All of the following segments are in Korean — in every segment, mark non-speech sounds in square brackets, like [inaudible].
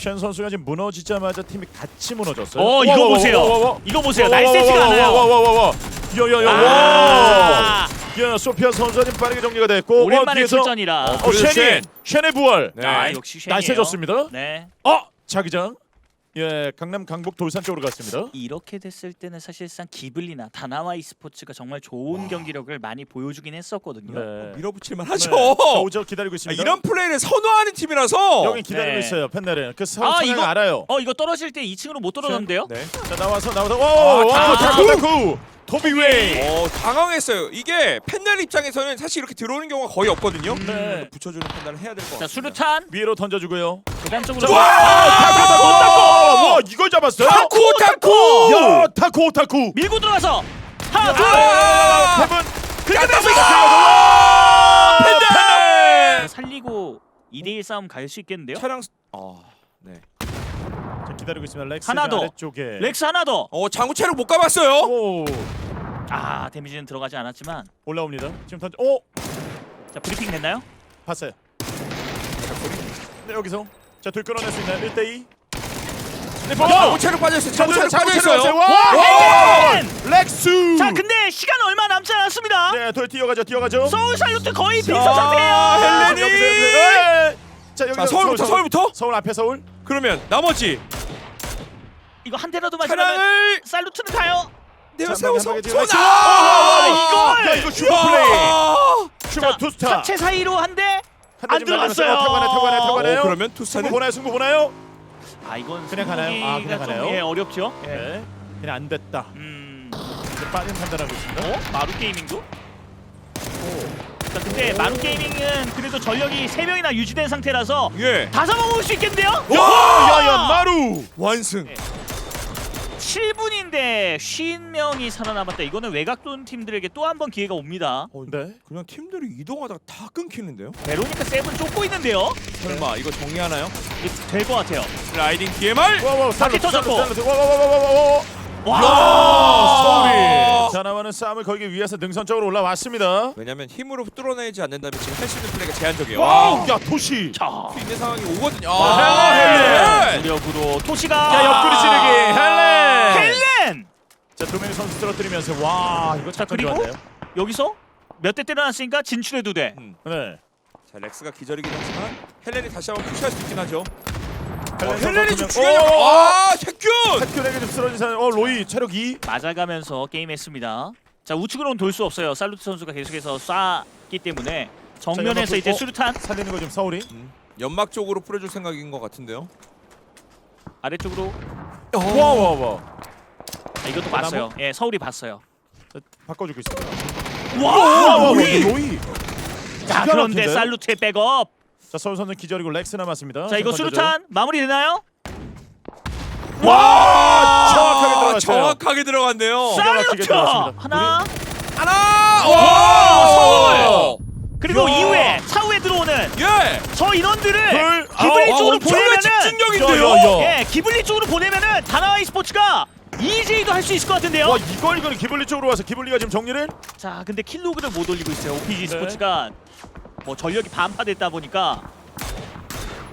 쉔 선수가 지금 무너지자마자 팀이 같이 무너졌어요. 어 이거 보세요. 이거 보세요. 날쌔지가 않아요. 야야야 아. 와. 야 소피아 선수가 지금 빠르게 정리가 됐고 오랜만에 어, 뒤에서 출전이라. 어, 그래도 쉔이 쉔. 쉔의 부활. 네. 아 역시 쉔이에요. 날쌔졌습니다. 네. 어 자기장. 예 강남 강북 돌산 쪽으로 갔습니다. 이렇게 됐을 때는 사실상 기블리나 다나와 이스포츠가 정말 좋은 경기력을 많이 보여주긴 했었거든요. 네. 밀어붙일만 네. 하죠. 자, 오죠 기다리고 아, 있습니다. 이런 플레이를 선호하는 팀이라서 여기 기다리고 네. 있어요 팬넬은 그 아, 상황을 이거- 알아요. 어 이거 떨어질 때 2층으로 못 떨어졌는데요? 네. 자 나와서 나와서 오 아, 와, 타쿠, 타쿠 타쿠 토비 웨이. 어, 당황했어요. 이게 팬넬 입장에서는 사실 이렇게 들어오는 경우가 거의 없거든요. 네. 붙여주는 판단을 해야 될 것 같아요. 자 수류탄 위로 던져주고요. 계단 쪽으로. 와 타쿠 타쿠 타쿠 와 이걸 잡았어요? 타쿠 타쿠! 야 타쿠 타쿠. 밀고 들어가서 하나 둘. 아! 세븐 와 팬넬. 살리고 2대1 싸움 갈 수 있겠는데요? 차량 아, 네. 자, 기다리고 있습니다. 렉스 하나 더. 아래쪽에. 렉스 하나 더. 어, 장구 체력 못 가봤어요. 오 아 데미지는 들어가지 않았지만 올라옵니다. 지금 던져. 오 자 브리핑 됐나요? 봤어요. 네 여기서 자둘 끊어낼 수 있나요? 1대 2. 네, 장구 체력 빠져 있어요. 장구 체력 빠져 있어요. 와! 헬렌! 렉스. 자 근데 시간 얼마 남지 않았습니다. 네, 돌 뛰어가죠. 뛰어가죠. 서울 살루트 거의 자, 빈서 상태예요. 헬렌이! 여기서, 여기서, 예! 자, 여기 자, 서울부터 서울부터. 서울 앞에 서울. 그러면 나머지 이거 한 대라도 맞으면 차량을 살루트는 가요. 내가 세워서! 와, 이걸! 야, 이거 슈퍼 플레이. 야! 슈퍼 자, 투스타. 자체 사이로 한 대. 한대 안 들어갔어요. 타고 가네, 타고 가네, 타고 가네요. 어, 그러면 승부 투스타는 보나요? 승부 보나요? 아 이건 그냥 가나요? 아, 그냥 승부기가 좀, 가나요? 예, 어렵죠. 예. 네. 그냥 안 됐다. 음. 이제 빠른 판단하고 있습니다. 어? 마루 게이밍도? 자 근데 마루 게이밍은 그래도 전력이 3 명이나 유지된 상태라서 예. 다 잡아먹을 수 있겠는데요? 야, 야, 마루. 완승. 네. 7분인데 50명이 살아남았다. 이거는 외곽돈 팀들에게 또 한 번 기회가 옵니다. 어, 네. 그냥 팀들이 이동하다가 다 끊기는데요? 베로니카 세븐 쫓고 있는데요. 설마 이거 정리하나요? 될 것 같아요. 라이딩 DMR. 와, 와, 바퀴 살루트, 터졌고. 와, 와, 와, 와, 와, 와. 와! 아, 서울이 자나와는 싸움을 걸기 위해서 능선적으로 올라왔습니다. 왜냐면 힘으로 뚫어내지 않는다면 지금 할 수 있는 플레이가 제한적이에요. 와우, 야 토시. 자, 수 있는 상황이 오거든요. 아, 헬렌! 무력으로 토시가 야, 옆구리 찌르기. 헬렌! 자, 두 명의 선수 쓰러뜨리면서 와, 이거 자, 잠깐 그리고 좋았네요. 여기서 몇 대 때려놨으니까 진출해도 돼. 음. 네. 자 렉스가 기절이긴 하지만 헬렌이 다시 한번 푸시할 수 있긴 하죠. 어, 헬렌 헬렌이 좀두 명. 중요해요. 오! 아 셰큐! 태클에게 좀 쓰러진 사람. 어, 로이 체력 2. 맞아가면서 게임했습니다. 자 우측으로는 돌 수 없어요. 살루트 선수가 계속해서 쏴기 때문에 정면에서 자, 이제 어? 수류탄 살리는 거 지금 서울이. 음, 연막 쪽으로 뿌려줄 생각인 것 같은데요. 아래쪽으로 와, 와, 와. 아, 이것도 봤어요. 예 서울이 봤어요. 자, 바꿔주고 있습니다. 와, 로이! 로이. 자 기가 그런데 막힌데요? 살루트의 백업. 자, 서울 선수 기절이고 렉스 남았습니다. 자 이거 던져줘요. 수류탄 마무리 되나요? 와, 정확하게 들어갔어요. 정확하게 들어갔네요. 기가 막히게 살루트 들어갔습니다. 하나 하나. 와, 서울. 그리고 야. 이후에 차후에 들어오는 예. 저 인원들을 둘. 기블리 아, 쪽으로 엄청난 보내면은 집중력인데요. 야, 야, 야. 예 기블리 쪽으로 보내면은 다나와이 스포츠가 EJ도 할 수 있을 것 같은데요. 와, 이걸 이거는 기블리 쪽으로 와서 기블리가 지금 정리를. 자 근데 킬로그를 못 올리고 있어요. OPG 네. 스포츠가 뭐 전력이 반파됐다 보니까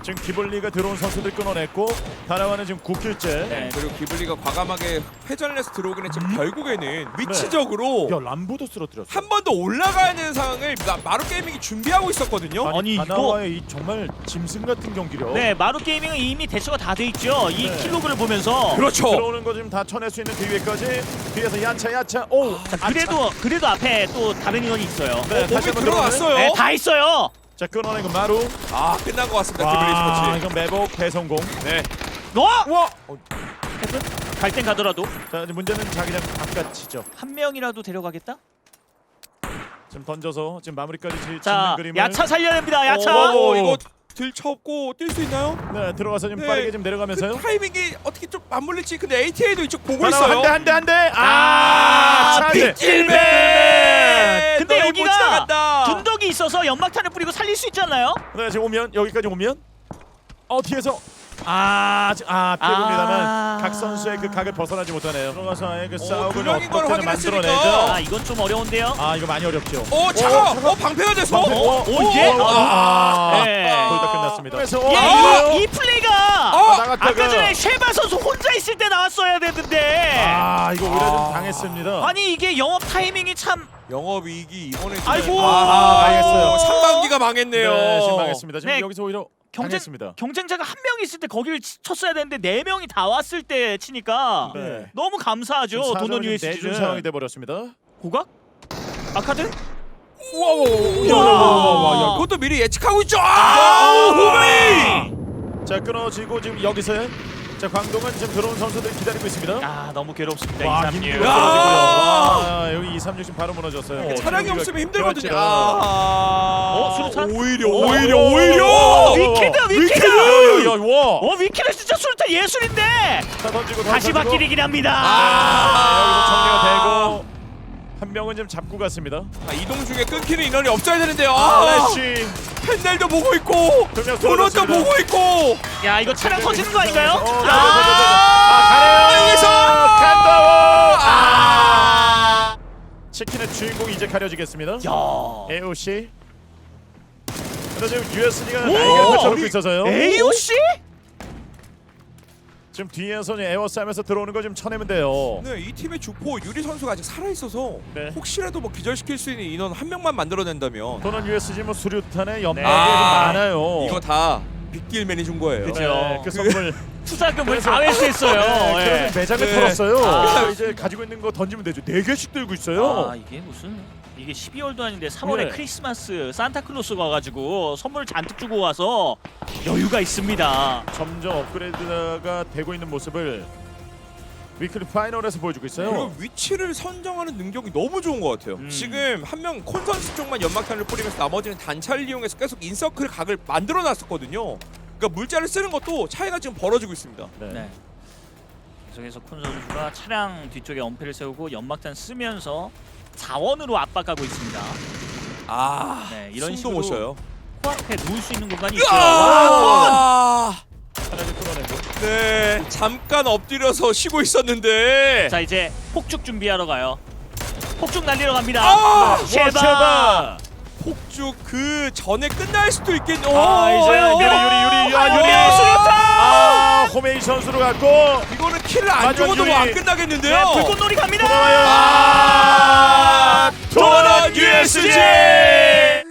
지금 기블리가 들어온 선수들 끊어냈고 다나와는 지금 9킬째. 네. 그리고 기블리가 과감하게 회전해서 들어오긴 했지만 결국에는 위치적으로 야, 람보도 쓰러뜨렸어. 한 번 더 올라가는 상황을 마- 마루 게이밍이 준비하고 있었거든요. 아니, 이거- 다나와의 이 정말 짐승 같은 경기력. 네 마루 게이밍은 이미 대처가 다 돼 있죠. 이 네. 킬로그를 보면서 그렇죠. 들어오는 거 지금 다 쳐낼 수 있는 그 위에까지 뒤에서 야차 야차 오 자, 그래도 그래도 앞에 또 다른 인원이 있어요. 네, 몸이 다시 한번 들어갔어요. 네, 다 있어요. 자 끊어내고 마루 아 끝난 것 같습니다. 기블리 와 스포츠. 이건 매복 대성공 네. 와! 와 갈 땐 가더라도 자 이제 문제는 자기장 바깥이죠 한 명이라도 데려가겠다. 지금 던져서 지금 마무리까지 지, 짓는 자 그림을 야차 살려야 됩니다. 야차. 오, 이거 들 쳐업고 뛸 수 있나요? 네 들어가서 지금 네. 빠르게 좀 내려가면서요 그 타이밍이 어떻게 좀 맞물릴지 근데 ATA도 이쪽 보고 있어요. 한대 한대 한대 아, 아 차지 빗질맨. 근데 너희 여기가 못 지나간다. 둔덕이 있어서 연막탄을 뿌리고 살릴 수 않나요? 네 지금 오면 여기까지 오면 어 뒤에서 아, 지- 아 피해봅니다만 아. 각 선수의 그 각을 벗어나지 못하네요 들어가서의 그 어, 싸움을 걸 어떻게든 확인했으니까. 만들어내죠 아 이건 좀 어려운데요. 아 이거 많이 어렵죠 어 차가 어 방패가 돼서 방패. 어, 어, 이게? 아, 네. 거의 다 끝났습니다. 그래서 예, 아, 이, 이 플레이가 어! 나갔다가 아까 당했습니다. 아니 이게 영업 타이밍이 참 영업 이익이 이번에 아이고. 아, 망했어요. 상반기가 망했네요. 네, 실망했습니다. 지금 네, 여기서 오히려 경쟁 당했습니다. 경쟁자가 한 명 있을 때 거기를 치- 쳤어야 되는데 네 명이 다 왔을 때 치니까 네. 너무 감사하죠. 지금 도넛 사정을 좀 내준 상황이 USG는 돼 버렸습니다. 고각 아카드 와와와와 그것도 미리 예측하고 있죠. 아, 아, 호메이. 자 끊어지고 지금 여기서 자 광동은 지금 들어온 선수들 기다리고 있습니다. 아 너무 괴롭습니다. 와 이삼육. 김기가 야! 떨어지고요. 와 여기 236 지금 바로 무너졌어요. 차량이 없으면 힘들거든요. 아. 어, 수류탄? 오히려 오, 오히려 오, 오히려. 오, 오, 위키드 위키드. 위키드! 야, 와! 어 위키드 진짜 수류탄 예술인데 자 던지고 다시 던지고. 바뀌긴 합니다. 아, 여기서 정리가 아. 되고 한 명은 지금 잡고 갔습니다. 아, 이동 중에 끊기는 인원이 없어야 되는데요. 아, 아, 레시 펜넬도 보고 있고 도넛도. 보고 있고. 야 이거 차량 터지는 거 아닌가요? 어, 아, 아, 아, 가래요. 여기서! 간다워. 아. 아. 치킨의 주인공이 이제 가려지겠습니다. 야. AOC. 근데 지금 USD가 오! 날개를 펼쳐놓고 있어서요. AOC? 지금 뒤에서 에어싸면서 들어오는 거 좀 쳐내면 돼요. 네, 이 팀의 주포 유리 선수가 아직 살아 있어서 네. 혹시라도 뭐 기절시킬 수 있는 인원 한 명만 만들어낸다면 또는 USG 뭐 수류탄에 연막이 네. 좀 아, 많아요. 이거 다 빅딜맨이 준 거예요. 그쵸. 네, 그 선물 [laughs] 투자금을 그래서- 다 회수했어요. 네, 예. 그래서 매장을 네. 털었어요. 아. 그래서 이제 가지고 있는 거 던지면 되죠. 네 개씩 들고 있어요. 아 이게 무슨 이게 12월도 아닌데 3월에 네. 크리스마스 산타클로스가 와가지고 선물 잔뜩 주고 와서 여유가 있습니다. 점점 업그레이드가 되고 있는 모습을 위클리 파이널에서 보여주고 있어요. 그리고 위치를 선정하는 능력이 너무 좋은 것 같아요. 음. 지금 한 명 콘선스 쪽만 연막탄을 뿌리면서 나머지는 단차를 이용해서 계속 인서클 각을 만들어 놨었거든요. 그러니까 물자를 쓰는 것도 차이가 지금 벌어지고 있습니다. 네. 네. 계속해서 쿤 선수가 차량 뒤쪽에 엄폐를 세우고 연막탄 쓰면서 자원으로 압박하고 있습니다. 아, 네, 이런 숨도 식으로 못 쉬어요. 코앞에 누울 수 있는 공간이. 와, 아, 끌어내고 네, 잠깐 엎드려서 쉬고 있었는데. 자 이제 폭죽 준비하러 가요. 폭죽 날리러 갑니다. 아, 쉐바. 쉐바. 폭죽 그 전에 끝날 수도 있겠. 오, 아 이제 어, 유리 유리 유리 아, 아 유리 유리 수류탄! 아 호메이 선수로 갔고 이거는 킬을 안 마지막 죽어도 유리. 뭐안 네, 끝나겠는데요. 불꽃놀이 갑니다. 돌아와요. 아, 도넛 USG.